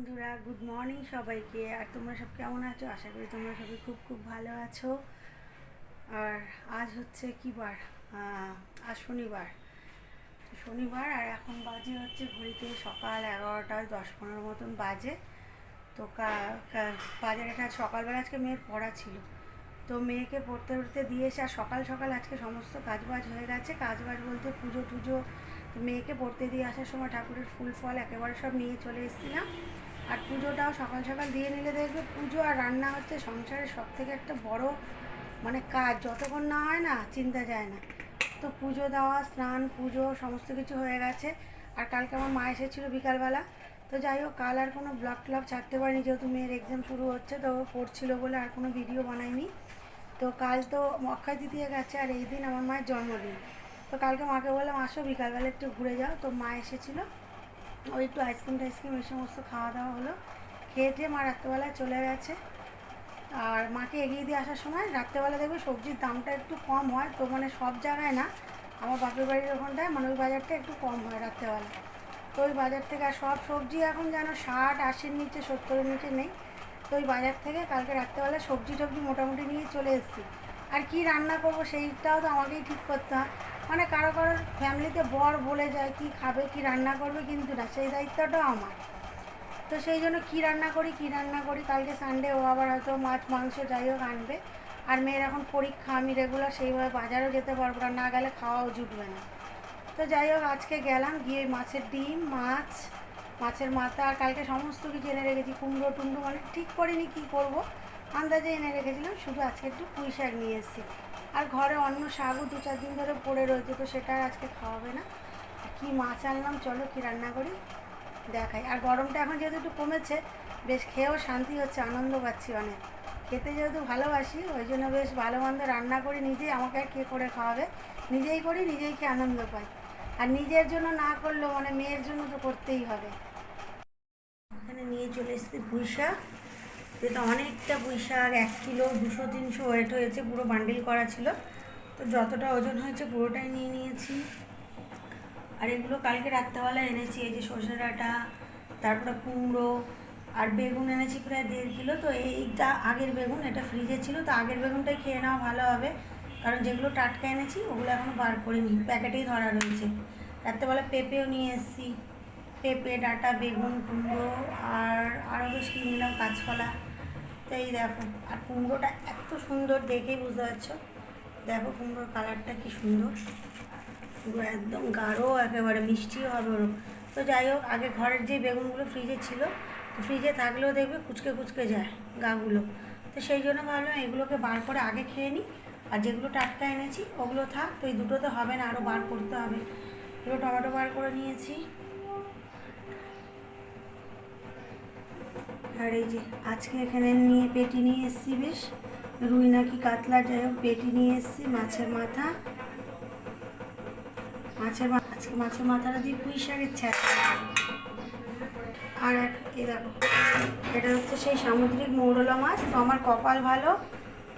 বন্ধুরা good morning সবাইকে। আর তোমরা সব কেমন আছো? আশা করি তোমরা সবাই খুব খুব ভালো আছো। আর আজ হচ্ছে কি বার? আজ শনিবার। শনিবার আর এখন বাজে হচ্ছে ঘড়িতে সকাল এগারোটা দশ পনেরো মতন বাজে। তো কা- বাজারেটা সকালবেলা আজকে মেয়ের পড়া ছিল। তো মেয়েকে পড়তে পড়তে দিয়ে এসে আর সকাল সকাল আজকে সমস্ত কাজবাজ হয়ে গেছে। কাজবাজ বলতে পুজো টুজো। মেয়েকে পড়তে দিয়ে আসার সময় ঠাকুরের ফুল ফল একেবারে সব নিয়ে চলে এসেছিলাম। আর পুজোটাও সকাল সকাল দিয়ে নিলে দেখবে পুজো আর রান্না হচ্ছে সংসারের সব থেকে একটা বড় মানে কাজ। যতক্ষণ না হয় না, চিন্তা যায় না। তো পুজো দেওয়া, স্নান, পুজো সমস্ত কিছু হয়ে গেছে। আর কালকে আমার মা এসেছিল বিকালবেলা। তো যাই হোক, কাল আর কোনো ব্লগ ট্লগ ছাড়তে পারিনি, যেহেতু মেয়ের এক্সাম শুরু হচ্ছে, তো পড়ছিল বলে আর কোনো ভিডিও বানাইনি তো কাল তো অক্ষয় তৃতীয়া গেছে আর এই দিন আমার মায়ের জন্মদিন। তো কালকে মাকে বললাম, আসো বিকালবেলা একটু ঘুরে যাও। তো মা এসেছিল। ওই একটু আইসক্রিম টাইসক্রিম এই সমস্ত খাওয়া দাওয়া হলো। খেয়ে টেয়ে মা রাত্রেবেলায় চলে গেছে। আর মাকে এগিয়ে দিয়ে আসার সময় রাত্রেবেলা দেখবে সবজির দামটা একটু কম হয়, তো মানে সব জায়গায় না। আমার বাপের বাড়ির ওখানটায় মানে ওই বাজারটা একটু কম হয় রাত্রেবেলা। তো ওই বাজার থেকে আর সব সবজি এখন যেন ষাট, আশির নিচে, সত্তরের নিচে নেই। তো ওই বাজার থেকে কালকে রাত্রেবেলা সবজি টবজি মোটামুটি নিয়ে চলে এসেছি। আর কি রান্না করব সেইটাও তো আমাকেই ঠিক করতে হয়। মানে কারও কারও ফ্যামিলিতে বর বলে যায় কি খাবে, কি রান্না করবে, কিন্তু না, সেই দায়িত্বটাও আমার। তো সেই জন্য কী রান্না করি, কী রান্না করি, কালকে সানডে ও আবার হয়তো মাছ, মাংস যাই হোক আনবে। আর মেয়ের এখন পরীক্ষা, আমি রেগুলার সেইভাবে বাজারও যেতে পারব না না গেলে খাওয়াও জুটবে না। তো যাই হোক, আজকে গেলাম, গিয়ে মাছের ডিম, মাছ, মাছের মাথা আর কালকে সমস্ত কিছু এনে রেখেছি। কুমড়ো টুমড়ো মানে ঠিক করিনি কী করব, আন্দাজে এনে রেখেছিলাম, শুধু আজকে একটু পুঁই শাক নিয়ে এসেছি। আর ঘরে অন্য শাকও দু চার দিন ধরে পড়ে রয়েছে, তো সেটা আর আজকে খাওয়াবে না। কি মাছ আনলাম, চলো কি রান্না করি? দেখাই। আর গরমটা এখন যেহেতু একটু কমেছে, বেশ খেয়েও শান্তি হচ্ছে, আনন্দ পাচ্ছি অনেক। খেতে যেহেতু ভালোবাসি, ওই জন্য বেশ ভালো মন্দ রান্না করি, নিজেই আমাকে আর কে করে খাওয়াবে? নিজেই করি, নিজেই খেয়ে আনন্দ পাই। আর নিজের জন্য না করলেও মানে মেয়ের জন্য তো করতেই হবে। এখানে নিয়ে চলে এসেছি পুঁই শাক যেটা অনেকটা পুঁই শাক এক কিলো, দুশো, তিনশো ওয়েট হয়েছে, পুরো বান্ডিল করা ছিল। তো যতটা ওজন হয়েছে পুরোটাই নিয়ে নিয়েছি। আর এগুলো কালকে রাত্রেবেলা এনেছি, এই যে সর্ষে ডাঁটা, তারপরে কুমড়ো, আর বেগুন এনেছি প্রায় দেড় কিলো। তো এইটা আগের বেগুন, এটা ফ্রিজে ছিল, তো আগের বেগুনটাই খেয়ে নেওয়া ভালো হবে। কারণ যেগুলো টাটকা এনেছি, ওগুলো এখনও বার করিনি, প্যাকেটেই ধরা রয়েছে। রাত্রেবেলা পেঁপেও নিয়ে এসেছি। পেঁপে, ডাঁটা, বেগুন, কুমড়ো, আর আরও বেশ কিনে নিলাম কাঁচকলা। এই দেখো, আর কুমড়োটা এত সুন্দর দেখেই বুঝতে পারছ? দেখো কুমড়োর কালারটা কি সুন্দর। পুরো একদম গাঢ়, একেবারে মিষ্টিও হবে ওরকম। তো যাই হোক, আগে ঘরের যে বেগুনগুলো ফ্রিজে ছিল, তো ফ্রিজে থাকলেও দেখবে কুচকে কুচকে যায় গাগুলো। তো সেই জন্য ভাবলাম এগুলোকে বার করে আগে খেয়ে নিই, আর যেগুলো টাটকা এনেছি ওগুলো থাক, তো এই দুটোতে হবে না আরও বার করতে হবে। এগুলো টমেটো বার করে নিয়েছি। আর এই যে আজকে এখানে নিয়ে পেটি নিয়ে এসেছি বেশ। রুই নাকি কাতলা, যাই হোক, পেটি নিয়ে এসেছি, মাছের মাথা। মাছের আজকে মাছের মাথাটা দিয়ে পুঁই শাকের ছ্যাঁচা আর এক এই দেখো, এটা হচ্ছে সেই সামুদ্রিক মৌরলা মাছ। তো আমার কপাল ভালো,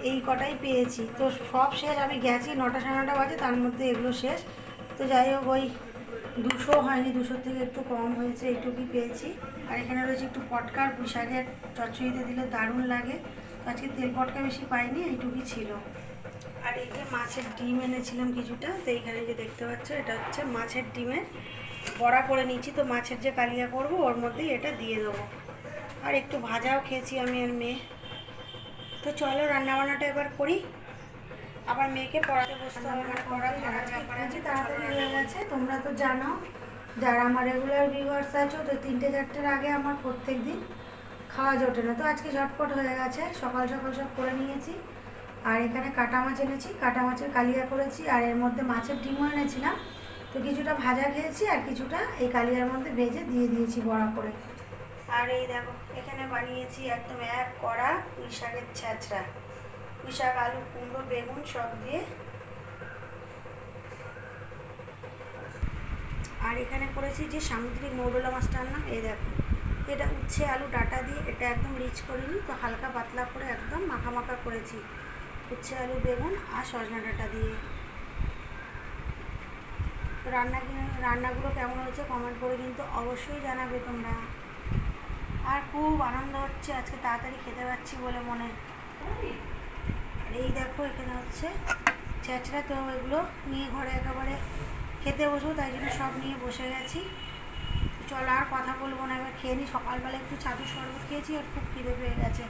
এই কটাই পেয়েছি। তো সব শেষ, আমি গেছি, নটা সাড়ে নটা বাজে, তার মধ্যে এগুলো শেষ। তো যাই হোক, ওই দুশো হয়নি, দুশোর থেকে একটু কম হয়েছে, এইটুকুই পেয়েছি। আর এখানে রয়েছে একটু পটকার পুঁই শাকের চচ্চড়িতে দিলে দারুণ লাগে। আজকে তেল পটকা বেশি পাইনি, এইটুকুই ছিল। আর এই যে মাছের ডিম এনেছিলাম কিছুটা, তো এইখানে যে দেখতে পাচ্ছ, এটা হচ্ছে মাছের ডিমের বড়া করে নিয়েছি। তো মাছের যে কালিয়া করব, ওর মধ্যেই এটা দিয়ে দেবো। আর একটু ভাজাও খেয়েছি আমি আর মেয়ে। তো চলো রান্নাবান্নাটা এবার করি। আবার মেয়েকে পড়াতে বসতে হবে মানে পড়াতে গেছে তোমরা তো জানো যারা আমার রেগুলার ভিউয়ার্স আছো, তো তিনটে চারটের আগে আমার প্রত্যেক দিন খাওয়া জোটে না। তো আজকে ঝটপট হয়ে গেছে, সকাল সকাল সব করে নিয়েছি। আর এখানে কাটা মাছ এনেছি, কাটা মাছের কালিয়া করেছি, আর এর মধ্যে মাছের ডিমও এনেছিলাম। তো কিছুটা ভাজা খেয়েছি, আর কিছুটা এই কালিয়ার মধ্যে ভেজে দিয়ে দিয়েছি বড়া করে। আর এই দেখো, এখানে বানিয়েছি একদম এক কড়া পুঁই শাকের ছ্যাঁচড়া পুঁই শাক, আলু, কুমড়ো, বেগুন সব দিয়ে আর এখানে করেছি যে সামুদ্রিক মৌরলা মাছটা আনলাম এই দেখো। এটা উচ্ছে, আলু, ডাটা দিয়ে এটা একদম রিচ করিনি, তো হালকা পাতলা করে একদম মাখা মাখা করেছি। উচ্ছে, আলু, বেগুন আর সজনা ডাটা দিয়ে। রান্না রান্নাগুলো কেমন হয়েছে কমেন্ট করে কিন্তু অবশ্যই জানাবে তোমরা। আর খুব আনন্দ হচ্ছে, আজকে তাড়াতাড়ি খেতে পাচ্ছি বলে মনে। আর এই দেখো, এখানে হচ্ছে ছেঁচড়া তো এগুলো, নিয়ে ঘরে একেবারে খেতে বসবো, তাই জন্য সব নিয়ে বসে গেছি। চলো আর কথা বলব না, এবার খেয়ে নিই সকালবেলা একটু ছাতু শরবত খেয়েছি আর খুব খিদে পেয়ে গেছে।